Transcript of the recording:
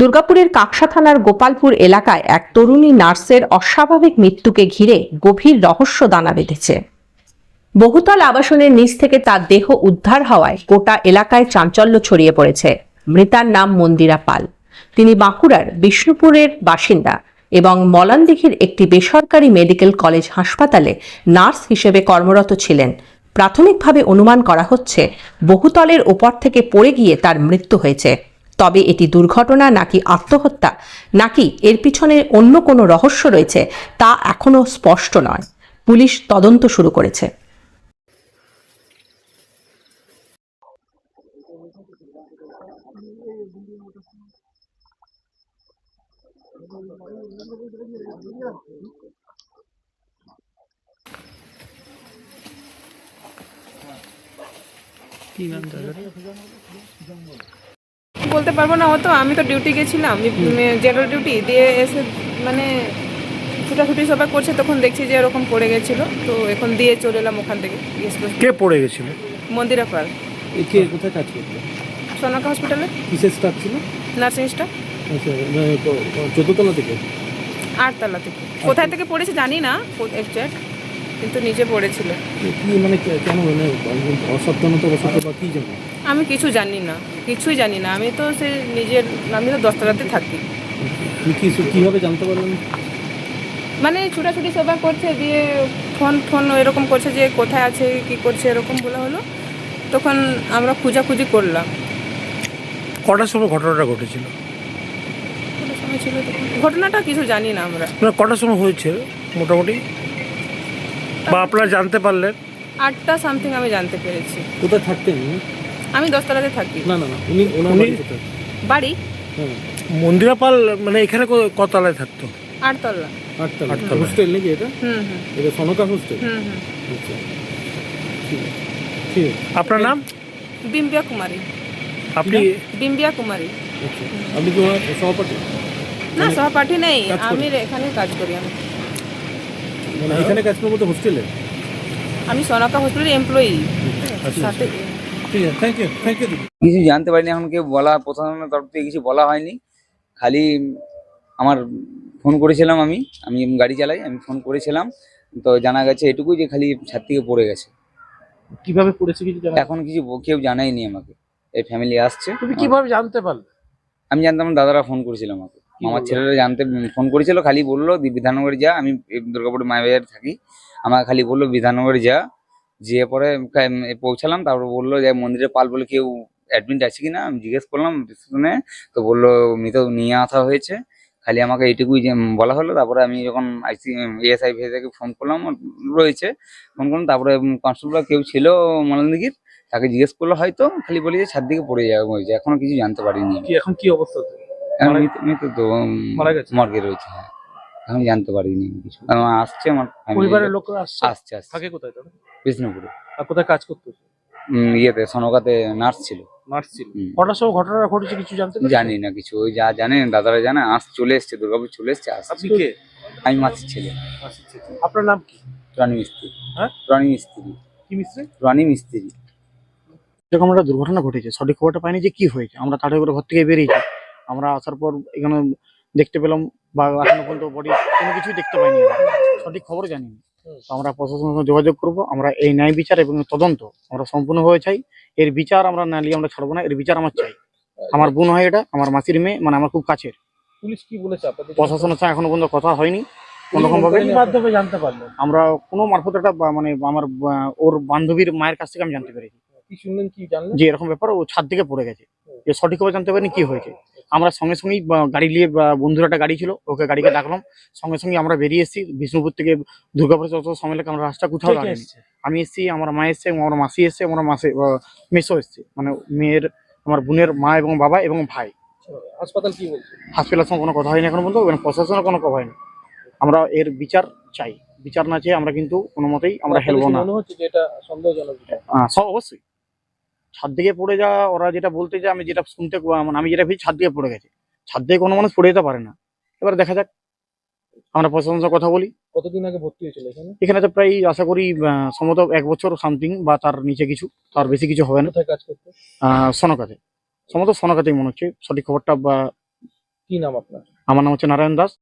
দুর্গাপুরের কাকসা থানার গোপালপুর এলাকায় এক তরুণী নার্সের অস্বাভাবিক মৃত্যুকে ঘিরে গভীর রহস্য দানা বেঁধেছে। বহুতল আবাসনের নিচ থেকে তার দেহ উদ্ধার হওয়ায় গোটা এলাকায় চাঞ্চল্য ছড়িয়ে পড়েছে। মৃতার নাম মন্দিরা পাল। তিনি বাঁকুড়ার বিষ্ণুপুরের বাসিন্দা এবং মলানদিঘির একটি বেসরকারি মেডিকেল কলেজ হাসপাতালে নার্স হিসেবে কর্মরত ছিলেন। প্রাথমিকভাবে অনুমান করা হচ্ছে, বহুতলের ওপর থেকে পড়ে গিয়ে তার মৃত্যু হয়েছে। তবে এটি দুর্ঘটনা নাকি আত্মহত্যা, নাকি এর পিছনে অন্য কোনো রহস্য রয়েছে, তা এখনও স্পষ্ট নয়। পুলিশ তদন্ত শুরু করেছে। কি নাম দাদার বলতে পারব না হতো আমি তো ডিউটি গেছিলাম জেনারেল ডিউটি দিয়ে এসে মানে ছুটাছুটি সবাই করছে তখন দেখছি যে এরকম পড়ে গেছিল তো এখন দিয়ে চলে এলাম ওখান থেকে কে পড়ে গেছিল? মন্দিরা পার কে কোথায় কাজ করতো? সোনাকা হসপিটালে কিসের স্টাফ ছিল? নার্সিং স্টাফ আচ্ছা মানে চোদ্দতলা থেকে? আটতলা থেকে। কোথায় থেকে পড়েছে জানি না এক্সাক্ট কিন্তু নিচে পড়েছিল। কি মানে কেন মানে অসাবধানতা বসত বা কি জন্য আমি কিছু জানি না কিছুই জানি না। আমি তো সে নিজের আমি তো দশতলাতে থাকি। কি কীভাবে জানতে পারলেন মানে ছুটাছুটি সবাই করছে দিয়ে ফোন ফোন এরকম করছে যে কোথায় আছে কি করছে এরকম বলা হলো। তখন আমরা খোঁজাখুঁজি করলাম। কটার সময় ঘটনাটা ঘটেছিল? ঘটনাটা কিছু জানি না আমরা। মানে কটার সময় হয়েছে? মোটামুটি? বা আপনারা জানতে পারলেন? আটটা সামথিং আমি জানতে পেরেছি। কোথায় থাকতেন? আমি দশতলাতে থাকি। না না না উনি ওনার উনি- বাড়ি কোথায় বাড়ি? হ্যাঁ। মন্দিরা পাল মানে এখানে ক- কতলায় থাকতো? আটতলা। আটতলা। আটতলা। হোস্টেল নাকি এটা? হুম হুম। এটা সনকা হোস্টেল? হুম হুম। আচ্ছা। ঠিক আছে। ঠিক আছে। আপনার নাম? বিম্বিয়া কুমারী। আপনি বিম্বিয়া কুমারী। আচ্ছা। আপনি কি ওনার সহপাঠী? না সহপাঠী নেই। কাজ? আমি এখানে কাজ করি আমি। মানে এখানে কাজ করব তো হোস্টেলে? আমি সোনাকা হসপিটালের এমপ্লয়ি আচ্ছা সাথে। ঠিক আছে থ্যাংক ইউ থ্যাংক ইউ কিছু জানতে পারিনি এখন কেউ বলা প্রশাসনের তরফ থেকে কিছু বলা হয়নি। খালি আমার ফোন করেছিলাম আমি আমি গাড়ি চালাই আমি ফোন করেছিলাম। তো জানা গেছে এটুকুই যে খালি ছাদ থেকে পড়ে গেছে। কীভাবে পড়েছে কিছু জানা? এখন কিছু কেউ জানায়নি আমাকে। এই ফ্যামিলি আসছে। তুমি কীভাবে জানতে পারলে? আমি জানতাম আমার দাদারা ফোন করেছিল আমাকে। আমার ছেলেরা জানতে ফোন করেছিল খালি বলল বিধাননগরে যা আমি দুর্গাপুর মায়াবাজার থাকি। আমাকে খালি বলল বিধাননগরে যা। যেয়ে পরে পৌঁছালাম তারপর বলল যে মন্দিরে পাল বলে কেউ অ্যাডমিট আছে কিনা আমি জিজ্ঞেস করলাম রিসেপশনে তো বলল মৃত নিয়ে আসা হয়েছে। খালি আমাকে এইটুকুই যে বলা হলো তারপরে আমি যখন আইসি এএসআই থেকে ফোন করলাম রয়েছে ফোন করলাম তারপরে কনস্টেবল কেউ ছিল মলানদিঘির তাকে জিজ্ঞেস করল হয়তো? খালি বলি যে ছাদ দিকে পড়ে যাওয়া হয়েছে এখনও কিছু জানতে পারিনি। এখন কি অবস্থা মৃত- মৃত তো মারা গেছে? মর্গে রয়েছে হ্যাঁ। এখন জানতে পারিনি আমি কিছু আমার আসছে আমার পরিবারের লোক আসছে? আসছে আসছে। থাকে কোথায় তাহলে? বিষ্ণুপুরে। আর কোথায় কাজ করতো? উম, ইয়েতে সনকাতে নার্স ছিল। নার্স ছিল। কটার সময় ঘটনাটা ঘটেছে কিছু জানতে জানি না কিছু। ওই যা জানে দাদারা জানে আস চলে এসছে দুর্গাপুর চলে এসছে আসছে আপনি কে? আমি মাসির ছেলে। আপনার নাম কি? রনি মিস্ত্রি। হ্যাঁ? রনি মিস্ত্রি। কি মিস্ত্রি? রনি মিস্ত্রি। এরকম একটা দুর্ঘটনা ঘটেছে সঠিক খবরটা পাইনি যে কি হয়েছে। আমরা তাড়াতাড়ি করে ঘর থেকে বেরিয়েছি আমরা আসার পর এখানে দেখতে পেলাম বা এখনও পর্যন্ত বডি কোনো কিছুই দেখতে পাইনি সঠিক খবর জানিনা তো আমরা প্রশাসনের সঙ্গে যোগাযোগ করব। আমরা এই ন্যায় বিচার এবং তদন্ত আমরা সম্পূর্ণভাবে চাই। এর বিচার আমরা না নিয়ে আমরা ছাড়বো না এর বিচার আমার চাই। আমার বোন হয় এটা আমার মাসির মেয়ে মানে আমার খুব কাছের। পুলিশ কি বলেছে আপনাদের? প্রশাসনের সঙ্গে এখনও পর্যন্ত কথা হয়নি। মাধ্যমে জানতে আমরা কোনো মারফত একটা মানে আমার ওর বান্ধবীর মায়ের কাছ থেকে আমি জানতে পেরেছি। কি শুনলেন কি জানলেন? যে এরকম ব্যাপার ও ছাদ থেকে পড়ে গেছে। যে সঠিকভাবে জানতে পারিনি কি হয়েছে? আমরা সঙ্গে সঙ্গেই গাড়ি নিয়ে বন্ধুর একটা গাড়ি ছিল ওকে গাড়িকে ডাকলাম। সঙ্গে সঙ্গে আমরা বেরিয়ে এসেছি বিষ্ণুপুর থেকে দুর্গাপুর যত সময় লাগে আমরা রাস্তা কোথাও কে আমি এসেছি আমার মা এসছে আমার মাসি এসছে আমার মাসে মেসো এসছে। মানে মেয়ের আমার বোনের মা এবং বাবা এবং ভাই। হাসপাতাল কি বলছে? হসপিটালের সঙ্গে কোনো কথা হয়নি এখন এবং প্রশাসনের কোনো কথা হয়নি। আমরা এর বিচার চাই। বিচার না চেয়ে আমরা কিন্তু কোনো মতেই আমরা হেলবো না। মনে হচ্ছে যে এটা সন্দেহজনক সব অবশ্যই। ছাদ দিকে পড়ে যাওয়া ওরা যেটা বলতে যায় আমি যেটা শুনতে মানে আমি যেটা ভেবেছি ছাদ দিয়ে পড়ে গেছে। ছাদ দিয়ে কোনো মানুষ পড়ে যেতে পারে না। এবার দেখা যাক আমরা প্রশাসনের কথা বলি। কতদিন আগে ভর্তি হয়েছিল এখানে? এখানে তো প্রায় আশা করি সম্ভবত এক বছর সামথিং বা তার নিচে কিছু তার বেশি কিছু হবে না। কাজ করতে? আহ, সনকাতে সম্ভবত সনকাতেই মনে হচ্ছে সঠিক খবরটা বা কি নাম আপনার? আমার নাম হচ্ছে নারায়ণ দাস।